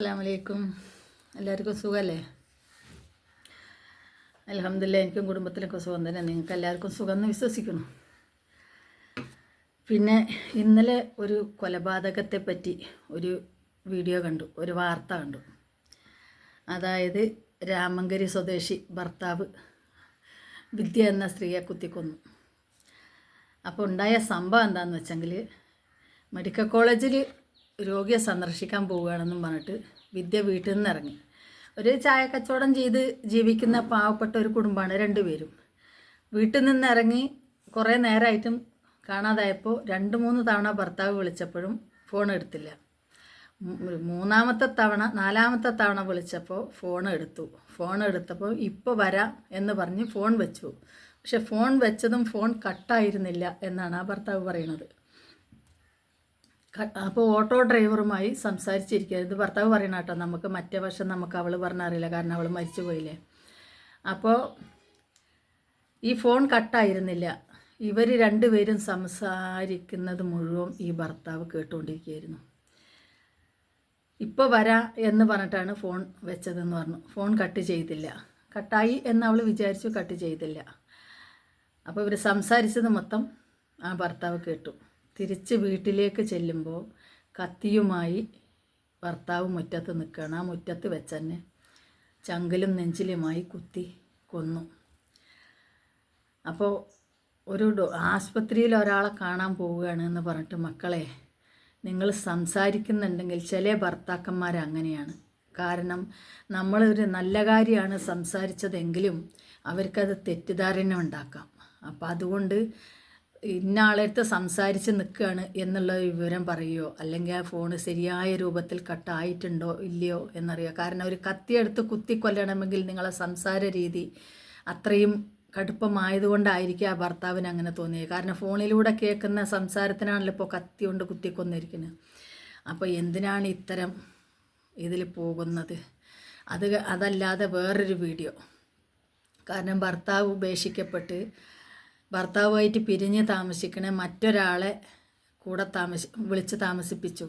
അസ്സാമലൈക്കും എല്ലാവർക്കും സുഖമല്ലേ അലഹമില്ല എനിക്കും കുടുംബത്തിലൊക്കെ സുഖം തന്നെ. നിങ്ങൾക്ക് എല്ലാവർക്കും സുഖം എന്ന് വിശ്വസിക്കുന്നു. പിന്നെ ഇന്നലെ ഒരു കൊലപാതകത്തെ പറ്റി ഒരു വീഡിയോ കണ്ടു ഒരു വാർത്ത കണ്ടു. അതായത് രാമങ്കരി സ്വദേശി ഭർത്താവ് വിദ്യ എന്ന സ്ത്രീയെ കുത്തിക്കൊന്നു. അപ്പോൾ ഉണ്ടായ സംഭവം എന്താണെന്ന് വെച്ചെങ്കിൽ മെഡിക്കൽ കോളേജിൽ രോഗിയെ സന്ദർശിക്കാൻ പോവുകയാണെന്നും പറഞ്ഞിട്ട് വിദ്യ വീട്ടിൽ നിന്ന് ഇറങ്ങി. ഒരു ചായ കച്ചവടം ചെയ്ത് ജീവിക്കുന്ന പാവപ്പെട്ട ഒരു കുടുംബമാണ് രണ്ടുപേരും. വീട്ടിൽ നിന്ന് ഇറങ്ങി കുറേ നേരമായിട്ടും കാണാതായപ്പോൾ രണ്ട് മൂന്ന് തവണ ഭർത്താവ് വിളിച്ചപ്പോഴും ഫോൺ എടുത്തില്ല. മൂന്നാമത്തെ തവണ നാലാമത്തെ തവണ വിളിച്ചപ്പോൾ ഫോൺ എടുത്തു. ഫോൺ എടുത്തപ്പോൾ ഇപ്പോൾ വരാം എന്ന് പറഞ്ഞ് ഫോൺ വെച്ചു. പക്ഷെ ഫോൺ വെച്ചതും ഫോൺ കട്ടായിരുന്നില്ല എന്നാണ് ആ ഭർത്താവ് പറയുന്നത്. അപ്പോൾ ഓട്ടോ ഡ്രൈവറുമായി സംസാരിച്ചിരിക്കുക ഇത് ഭർത്താവ് പറയണ കേട്ടോ നമുക്ക് മറ്റേ വർഷം നമുക്ക് അവൾ പറഞ്ഞറിയില്ല കാരണം അവൾ മരിച്ചു പോയില്ലേ? അപ്പോൾ ഈ ഫോൺ കട്ടായിരുന്നില്ല. ഇവർ രണ്ടുപേരും സംസാരിക്കുന്നത് മുഴുവൻ ഈ ഭർത്താവ് കേട്ടുകൊണ്ടിരിക്കുകയായിരുന്നു. ഇപ്പോൾ വരാ എന്ന് പറഞ്ഞിട്ടാണ് ഫോൺ വെച്ചതെന്ന് പറഞ്ഞു. ഫോൺ കട്ട് ചെയ്തില്ല. കട്ടായി എന്ന് അവൾ വിചാരിച്ചു കട്ട് ചെയ്തില്ല. അപ്പോൾ ഇവർ സംസാരിച്ചത് മൊത്തം ആ ഭർത്താവ് കേട്ടു. തിരിച്ച് വീട്ടിലേക്ക് ചെല്ലുമ്പോൾ കത്തിയുമായി ഭർത്താവ് മുറ്റത്ത് നിൽക്കുകയാണ്. ആ മുറ്റത്ത് വെച്ച് തന്നെ ചങ്കലും നെഞ്ചിലുമായി കുത്തി കൊന്നു. അപ്പോൾ ഒരു ആസ്പത്രിയിൽ ഒരാളെ കാണാൻ പോവുകയാണ് എന്ന് പറഞ്ഞിട്ട് മക്കളെ നിങ്ങൾ സംസാരിക്കുന്നുണ്ടെങ്കിൽ ചില ഭർത്താക്കന്മാർ അങ്ങനെയാണ്. കാരണം നമ്മളൊരു നല്ല കാര്യമാണ് സംസാരിച്ചതെങ്കിലും അവർക്കത് തെറ്റിദ്ധാരണ ഉണ്ടാക്കാം. അപ്പോൾ അതുകൊണ്ട് ഇന്ന ആളെടുത്ത് സംസാരിച്ച് നിൽക്കുകയാണ് എന്നുള്ള വിവരം പറയുമോ അല്ലെങ്കിൽ ആ ഫോണ് ശരിയായ രൂപത്തിൽ കട്ടായിട്ടുണ്ടോ ഇല്ലയോ എന്നറിയുക കാരണം ഒരു കത്തിയെടുത്ത് കുത്തിക്കൊല്ലണമെങ്കിൽ നിങ്ങളെ സംസാര രീതി അത്രയും കടുപ്പമായതുകൊണ്ടായിരിക്കും ആ ഭർത്താവിന് അങ്ങനെ തോന്നിയത്. കാരണം ഫോണിലൂടെ കേൾക്കുന്ന സംസാരത്തിനാണല്ലോ ഇപ്പോൾ കത്തി കൊണ്ട് കുത്തിക്കൊന്നിരിക്കുന്നത്. അപ്പോൾ എന്തിനാണ് ഇത്തരം ഇതിൽ പോകുന്നത്? അത് അതല്ലാതെ വേറൊരു വീഡിയോ. കാരണം ഭർത്താവ് ഉപേക്ഷിക്കപ്പെട്ട് ഭർത്താവുമായിട്ട് പിരിഞ്ഞ് താമസിക്കണ മറ്റൊരാളെ കൂടെ താമസി വിളിച്ച് താമസിപ്പിച്ചു.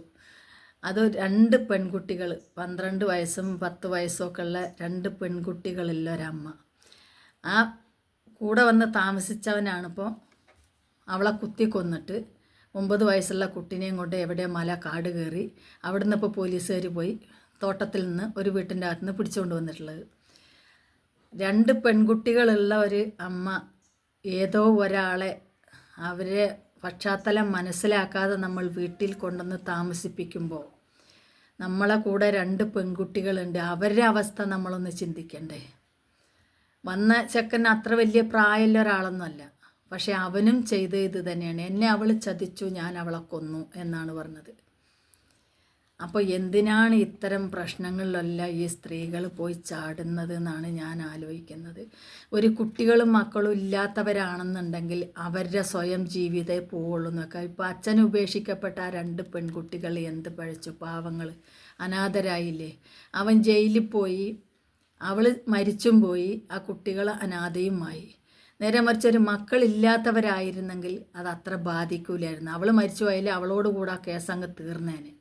അത് രണ്ട് പെൺകുട്ടികൾ പന്ത്രണ്ട് വയസ്സും പത്ത് വയസ്സൊക്കെ ഉള്ള രണ്ട് പെൺകുട്ടികളുള്ള ഒരമ്മ. ആ കൂടെ വന്ന് താമസിച്ചവനാണിപ്പോൾ അവളെ കുത്തി കൊന്നിട്ട് ഒമ്പത് വയസ്സുള്ള കുട്ടീനെയും കൊണ്ട് എവിടെ മല കാട് കയറി അവിടുന്ന് ഇപ്പോൾ പോലീസുകാർ പോയി തോട്ടത്തിൽ നിന്ന് ഒരു വീട്ടിന്റെ അകത്ത് നിന്ന് പിടിച്ചുകൊണ്ട് വന്നിട്ടുള്ളത്. രണ്ട് പെൺകുട്ടികളുള്ള ഒരു അമ്മ ഏതോ ഒരാളെ അവരെ പശ്ചാത്തലം മനസ്സിലാക്കാതെ നമ്മൾ വീട്ടിൽ കൊണ്ടുവന്ന് താമസിപ്പിക്കുമ്പോൾ നമ്മളെ കൂടെ രണ്ട് പെൺകുട്ടികളുണ്ട്. അവരുടെ അവസ്ഥ നമ്മളൊന്ന് ചിന്തിക്കണ്ടേ. വന്ന ചെക്കൻ അത്ര വലിയ പ്രായമുള്ള ഒരാളൊന്നുമല്ല. പക്ഷെ അവനും ചെയ്ത ഇത് തന്നെയാണ്. എന്നെ അവൾ ചതിച്ചു ഞാൻ അവളെ കൊന്നു എന്നാണ് പറഞ്ഞത്. അപ്പോൾ എന്തിനാണ് ഇത്തരം പ്രശ്നങ്ങളിലെല്ലാം ഈ സ്ത്രീകൾ പോയി ചാടുന്നത് എന്നാണ് ഞാൻ ആലോചിക്കുന്നത്. ഒരു കുട്ടികളും മക്കളും ഇല്ലാത്തവരാണെന്നുണ്ടെങ്കിൽ അവരുടെ സ്വയം ജീവിതമേ പോവുള്ളൂ എന്നൊക്കെ. ഇപ്പോൾ അച്ഛൻ ഉപേക്ഷിക്കപ്പെട്ട ആ രണ്ട് പെൺകുട്ടികൾ എന്ത് പഴച്ചു? പാവങ്ങൾ അനാഥരായില്ലേ? അവൻ ജയിലിൽ പോയി. അവൾ മരിച്ചും പോയി. ആ കുട്ടികൾ അനാഥയുമായി. നേരെ മറിച്ച് ഒരു മക്കളില്ലാത്തവരായിരുന്നെങ്കിൽ അത് അത്ര ബാധിക്കൂലായിരുന്നു. അവൾ മരിച്ചു പോയാൽ അവളോട് കൂടെ ആ കേസങ്ങ് തീർന്നേനെ.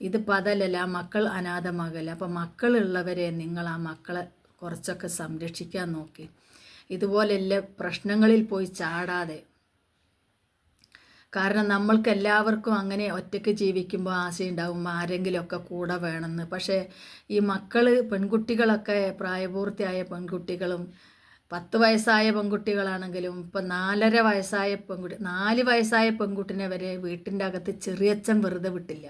ഇതിപ്പോൾ പതലല്ല മക്കൾ അനാഥമാകല്ല. അപ്പം മക്കളുള്ളവരെ നിങ്ങൾ ആ മക്കളെ കുറച്ചൊക്കെ സംരക്ഷിക്കാൻ നോക്കി. ഇതുപോലെല്ല പ്രശ്നങ്ങളിൽ പോയി ചാടാതെ. കാരണം നമ്മൾക്ക് എല്ലാവർക്കും അങ്ങനെ ഒറ്റയ്ക്ക് ജീവിക്കുമ്പോൾ ആശയുണ്ടാവും ആരെങ്കിലുമൊക്കെ കൂടെ വേണമെന്ന്. പക്ഷേ ഈ മക്കൾ പെൺകുട്ടികളൊക്കെ പ്രായപൂർത്തിയായ പെൺകുട്ടികളും പത്ത് വയസ്സായ പെൺകുട്ടികളാണെങ്കിലും ഇപ്പം നാലര വയസ്സായ പെൺകുട്ടി നാല് വയസ്സായ പെൺകുട്ടിനെ വരെ വീട്ടിന്റെ അകത്ത് ചെറിയച്ഛൻ വെറുതെ വിട്ടില്ല.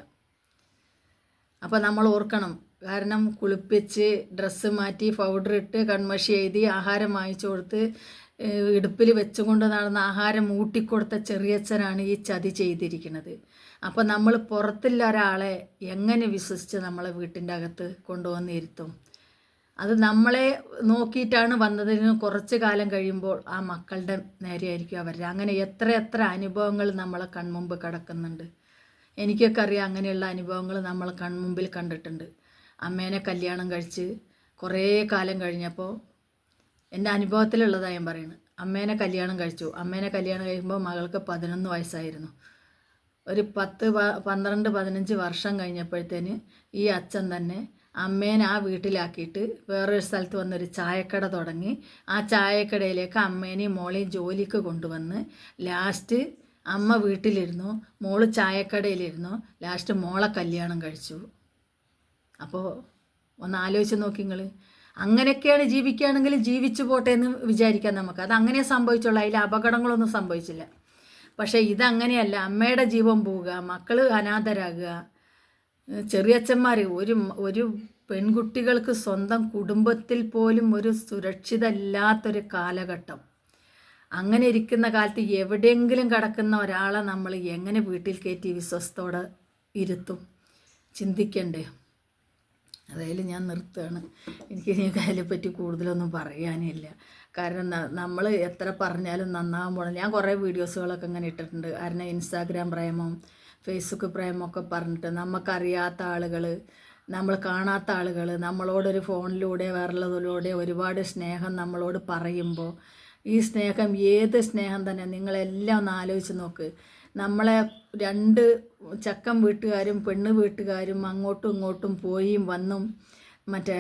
അപ്പോൾ നമ്മൾ ഓർക്കണം. കാരണം കുളിപ്പിച്ച് ഡ്രസ്സ് മാറ്റി പൗഡർ ഇട്ട് കൺമഷി എഴുതി ആഹാരം വാങ്ങിച്ചു കൊടുത്ത് ഇടുപ്പിൽ വെച്ചുകൊണ്ട് നടന്ന ആഹാരം ഊട്ടിക്കൊടുത്ത ചെറിയച്ഛനാണ് ഈ ചതി ചെയ്തിരിക്കുന്നത്. അപ്പോൾ നമ്മൾ പുറത്തുള്ള ഒരാളെ എങ്ങനെ വിശ്വസിച്ച് നമ്മളെ വീട്ടിന്റെ അകത്ത് കൊണ്ടുവന്ന് ഇരുത്തും? അത് നമ്മളെ നോക്കിയിട്ടാണ് വന്നതിന് കുറച്ച് കാലം കഴിയുമ്പോൾ ആ മക്കളുടെ നേരെയായിരിക്കും അവർ. അങ്ങനെ എത്ര എത്ര അനുഭവങ്ങൾ നമ്മളെ കൺമുമ്പ് കിടക്കുന്നുണ്ട്. എനിക്കൊക്കെ അറിയാം അങ്ങനെയുള്ള അനുഭവങ്ങൾ നമ്മൾ കൺമുമ്പിൽ കണ്ടിട്ടുണ്ട്. അമ്മേനെ കല്യാണം കഴിച്ച് കുറേ കാലം കഴിഞ്ഞപ്പോൾ എന്റെ അനുഭവത്തിലുള്ളതാണ് ഞാൻ പറയുന്നത് അമ്മേനെ കല്യാണം കഴിച്ചു. അമ്മേനെ കല്യാണം കഴിക്കുമ്പോൾ മകൾക്ക് പതിനൊന്ന് വയസ്സായിരുന്നു. ഒരു പത്ത് പന്ത്രണ്ട് പതിനഞ്ച് വർഷം കഴിഞ്ഞപ്പോഴത്തേന് ഈ അച്ഛൻ തന്നെ അമ്മേനെ ആ വീട്ടിലാക്കിയിട്ട് വേറൊരു സ്ഥലത്ത് വന്നൊരു ചായക്കട തുടങ്ങി. ആ ചായക്കടയിലേക്ക് അമ്മേനെയും മോളെയും ജോലിക്ക് കൊണ്ടുവന്ന് ലാസ്റ്റ് അമ്മ വീട്ടിലിരുന്നു മോൾ ചായക്കടയിലിരുന്നു ലാസ്റ്റ് മോളെ കല്യാണം കഴിച്ചു. അപ്പോൾ ഒന്ന് ആലോചിച്ച് നോക്കി നിങ്ങൾ അങ്ങനെയൊക്കെയാണ് ജീവിക്കുകയാണെങ്കിൽ ജീവിച്ചു പോട്ടെ എന്ന് വിചാരിക്കാം നമുക്ക്. അത് അങ്ങനെ സംഭവിച്ചുള്ളൂ. അതിൽ അപകടങ്ങളൊന്നും സംഭവിച്ചില്ല. പക്ഷേ ഇതങ്ങനെയല്ല. അമ്മയുടെ ജീവൻ പോവുക മക്കൾ അനാഥരാകുക ചെറിയച്ഛന്മാർ ഒരു ഒരു പെൺകുട്ടികൾക്ക് സ്വന്തം കുടുംബത്തിൽ പോലും ഒരു സുരക്ഷിതമല്ലാത്തൊരു കാലഘട്ടം. അങ്ങനെ ഇരിക്കുന്ന കാലത്ത് എവിടെയെങ്കിലും കിടക്കുന്ന ഒരാളെ നമ്മൾ എങ്ങനെ വീട്ടിൽ കയറ്റി വിശ്വസ്തോടെ ഇരുത്തും? ചിന്തിക്കണ്ടേ? അതായാലും ഞാൻ നിർത്തുകയാണ്. എനിക്ക് ഇനി അതിനെപ്പറ്റി കൂടുതലൊന്നും പറയാനില്ല. കാരണം നമ്മൾ എത്ര പറഞ്ഞാലും നന്നാവാൻ പോകണം ഞാൻ കുറേ വീഡിയോസുകളൊക്കെ ഇങ്ങനെ ഇട്ടിട്ടുണ്ട്. കാരണം ഇൻസ്റ്റാഗ്രാം പ്രേമം ഫേസ്ബുക്ക് പ്രേമമൊക്കെ പറഞ്ഞിട്ട് നമുക്കറിയാത്ത ആളുകൾ നമ്മൾ കാണാത്ത ആളുകൾ നമ്മളോടൊരു ഫോണിലൂടെ വേറുള്ളതിലൂടെ ഒരുപാട് സ്നേഹം നമ്മളോട് പറയുമ്പോൾ ഈ സ്നേഹം ഏത് സ്നേഹം തന്നെ നിങ്ങളെല്ലാം ഒന്ന് ആലോചിച്ച് നോക്ക്. നമ്മളെ രണ്ട് ചക്കൻ വീട്ടുകാരും പെണ്ണ് വീട്ടുകാരും അങ്ങോട്ടും ഇങ്ങോട്ടും പോയും വന്നും മറ്റേ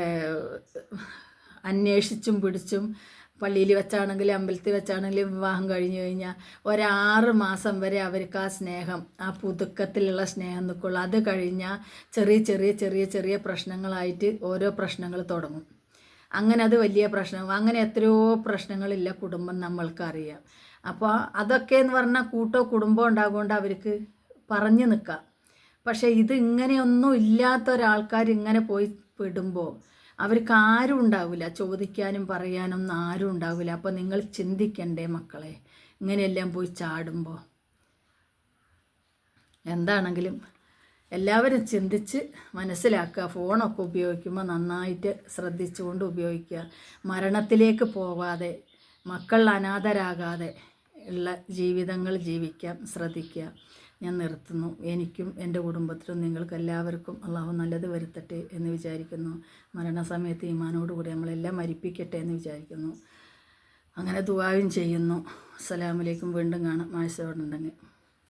അന്വേഷിച്ചും പിടിച്ചും പള്ളിയിൽ വെച്ചാണെങ്കിലും അമ്പലത്തിൽ വെച്ചാണെങ്കിലും വിവാഹം കഴിഞ്ഞു കഴിഞ്ഞാൽ ഒരാറ് മാസം വരെ അവർക്ക് ആ സ്നേഹം ആ പുതുക്കത്തിലുള്ള സ്നേഹം നിൽക്കുള്ളൂ. അത് കഴിഞ്ഞാൽ ചെറിയ ചെറിയ ചെറിയ ചെറിയ പ്രശ്നങ്ങളായിട്ട് ഓരോ പ്രശ്നങ്ങൾ തുടങ്ങും. അങ്ങനെ അത് വലിയ പ്രശ്നം. അങ്ങനെ എത്രയോ പ്രശ്നങ്ങളില്ല കുടുംബം നമ്മൾക്കറിയാം. അപ്പോൾ അതൊക്കെ എന്ന് പറഞ്ഞാൽ കൂട്ടോ കുടുംബം ഉണ്ടാകൊണ്ട് അവർക്ക് പറഞ്ഞു നിൽക്കാം പക്ഷേ ഇത് ഇങ്ങനെയൊന്നും ഇല്ലാത്ത ഒരാൾക്കാർ ഇങ്ങനെ പോയി പെടുമ്പോൾ അവർക്ക് ആരും ഉണ്ടാവില്ല ചോദിക്കാനും പറയാനൊന്നും ആരും ഉണ്ടാവില്ല അപ്പോൾ നിങ്ങൾ ചിന്തിക്കണ്ടേ മക്കളെ? ഇങ്ങനെയെല്ലാം പോയി ചാടുമ്പോൾ എന്താണെങ്കിലും എല്ലാവരും ചിന്തിച്ച് മനസ്സിലാക്കുക. ഫോണൊക്കെ ഉപയോഗിക്കുമ്പോൾ നന്നായിട്ട് ശ്രദ്ധിച്ചുകൊണ്ട് ഉപയോഗിക്കുക. മരണത്തിലേക്ക് പോകാതെ മക്കൾ അനാഥരാകാതെ ഉള്ള ജീവിതങ്ങൾ ജീവിക്കാൻ ശ്രദ്ധിക്കുക. ഞാൻ നിർത്തുന്നു. എനിക്കും എന്റെ കുടുംബത്തിനും നിങ്ങൾക്ക് എല്ലാവർക്കും അള്ളാഹു നല്ലത് വരുത്തട്ടെ എന്ന് വിചാരിക്കുന്നു. മരണസമയത്ത് ഈമാനോടുകൂടി നമ്മളെല്ലാം മരിപ്പിക്കട്ടെ എന്ന് വിചാരിക്കുന്നു. അങ്ങനെ ദുവായും ചെയ്യുന്നു. അസ്സലാമലൈക്കും വീണ്ടും കാണാം. മായസോടുണ്ടെങ്കിൽ